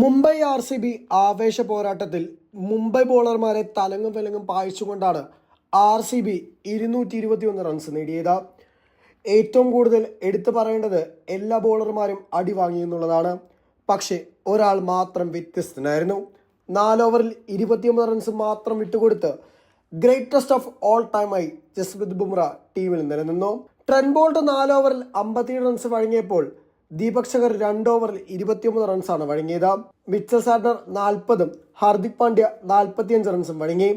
Mumbai R C B ആവേശ പോരാട്ടത്തിൽ മുംബൈ ബോളർമാരെ തലങ്ങും വിലങ്ങും പായിച്ചുകൊണ്ടാണ് ആർ സി ബി ഇരുന്നൂറ്റി ഇരുപത്തി ഒന്ന് റൺസ് നേടിയത്. ഏറ്റവും കൂടുതൽ എടുത്തു പറയേണ്ടത് എല്ലാ ബോളർമാരും അടി വാങ്ങി എന്നുള്ളതാണ്. പക്ഷേ ഒരാൾ മാത്രം വ്യത്യസ്തനായിരുന്നു. നാലോവറിൽ ഇരുപത്തിയൊമ്പത് റൺസ് മാത്രം വിട്ടുകൊടുത്ത് ഗ്രേറ്റസ്റ്റ് ഓഫ് ഓൾ ടൈമായി ജസ്പ്രീത് ബുംറ ടീമിൽ നിലനിന്നു. ട്രെൻബോൾട്ട് നാല് ഓവറിൽ അമ്പത്തിയേഴ് റൺസ് വഴങ്ങിയപ്പോൾ ദീപക് ശങ്കർ രണ്ട് ഓവറിൽ ഇരുപത്തിയൊമ്പത് റൺസാണ് വഴങ്ങിയത്. മിച്ചൽ സാഡർ നാൽപ്പതും ഹാർദിക് പാണ്ഡ്യ നാൽപ്പത്തിയഞ്ച് റൺസും വഴങ്ങി.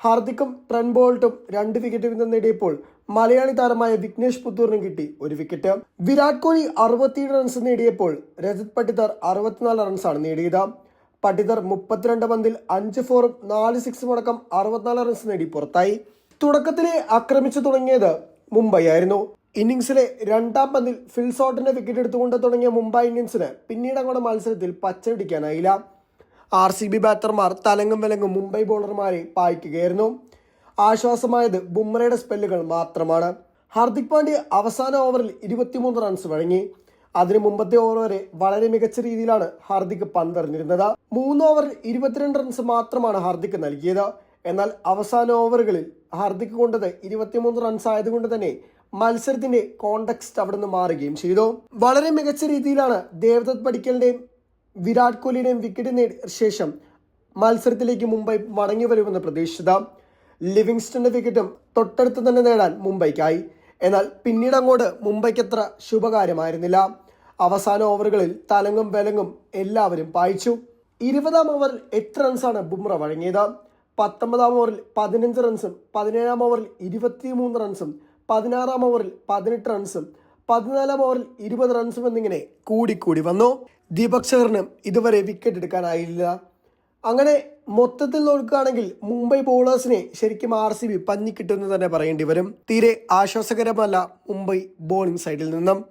ഹാർദിക്കും ട്രെൻ ബോൾട്ടും രണ്ട് വിക്കറ്റ് വീതം നേടിയപ്പോൾ മലയാളി താരമായ വിഘ്നേഷ് പുത്തൂറിനും കിട്ടി ഒരു വിക്കറ്റ്. വിരാട് കോഹ്ലി അറുപത്തിയേഴ് റൺസ് നേടിയപ്പോൾ രജത് പട്ടിദർ അറുപത്തിനാല് റൺസാണ് നേടിയത്. പട്ടിദർ മുപ്പത്തിരണ്ട് പന്തിൽ അഞ്ച് ഫോറും നാല് സിക്സും അടക്കം അറുപത്തിനാല് റൺസ് നേടി പുറത്തായി. തുടക്കത്തിലെ ആക്രമിച്ചു തുടങ്ങിയത് മുംബൈ ആയിരുന്നു. ഇന്നിംഗ്സിലെ രണ്ടാം പന്തിൽ ഫിൽസോട്ടിന്റെ വിക്കറ്റ് എടുത്തുകൊണ്ട് തുടങ്ങിയ മുംബൈ ഇന്ത്യൻസിന് പിന്നീട് അങ്ങോട്ട് മത്സരത്തിൽ പച്ചപിടിക്കാനായില്ല. ആർ സി ബി ബാറ്റർമാർ തലങ്ങും വിലങ്ങും മുംബൈ ബോളർമാരെ പായിക്കുകയായിരുന്നു. ആശ്വാസമായത് ബുംറയുടെ സ്പെല്ലുകൾ മാത്രമാണ്. ഹാർദിക് പാണ്ഡ്യ അവസാന ഓവറിൽ ഇരുപത്തിമൂന്ന് റൺസ് വഴങ്ങി. അതിനു മുമ്പത്തെ ഓവർ വരെ വളരെ മികച്ച രീതിയിലാണ് ഹാർദിക് പന്തെറിഞ്ഞിരുന്നത്. മൂന്ന് ഓവറിൽ ഇരുപത്തിരണ്ട് റൺസ് മാത്രമാണ് ഹാർദിക് നൽകിയത്. എന്നാൽ അവസാന ഓവറുകളിൽ ഹാർദിക് കൊണ്ടത് ഇരുപത്തിമൂന്ന് റൺസ് ആയതുകൊണ്ട് തന്നെ മത്സരത്തിന്റെ കോണ്ടക്സ്റ്റ് അവിടെ നിന്ന് മാറുകയും ചെയ്തു. വളരെ മികച്ച രീതിയിലാണ് ദേവദത്ത് പടിക്കലിന്റെയും വിരാട് കോഹ്ലിയുടെയും വിക്കറ്റ് നേടിയ ശേഷം മത്സരത്തിലേക്ക് മുംബൈ മടങ്ങി വരുമെന്ന് പ്രതീക്ഷിത. ലിവിങ്സ്റ്റന്റെ വിക്കറ്റും തൊട്ടടുത്ത് തന്നെ നേടാൻ മുംബൈക്കായി. എന്നാൽ പിന്നീട് അങ്ങോട്ട് മുംബൈക്ക് അത്ര ശുഭകാര്യമായിരുന്നില്ല. അവസാന ഓവറുകളിൽ തലങ്ങും വിലങ്ങും എല്ലാവരും പായിച്ചു. ഇരുപതാം ഓവറിൽ എത്ര റൺസാണ് ബുംറ വഴങ്ങിയത്. പത്തൊമ്പതാം ഓവറിൽ പതിനഞ്ച് റൺസും പതിനേഴാം ഓവറിൽ ഇരുപത്തിമൂന്ന് റൺസും പതിനാറാം ഓവറിൽ പതിനെട്ട് റൺസും പതിനാലാം ഓവറിൽ ഇരുപത് റൺസും എന്നിങ്ങനെ കൂടിക്കൂടി വന്നു. ദീപക് ശഹറിനും ഇതുവരെ വിക്കറ്റ് എടുക്കാനായില്ല. അങ്ങനെ മൊത്തത്തിൽ നോക്കുകയാണെങ്കിൽ മുംബൈ ബോളേഴ്സിനെ ശരിക്കും ആർ സി ബി പഞ്ഞിക്കിട്ടുമെന്ന് തന്നെ പറയേണ്ടി വരും. തീരെ ആശ്വാസകരമല്ല മുംബൈ ബോളിംഗ് സൈഡിൽ നിന്നും.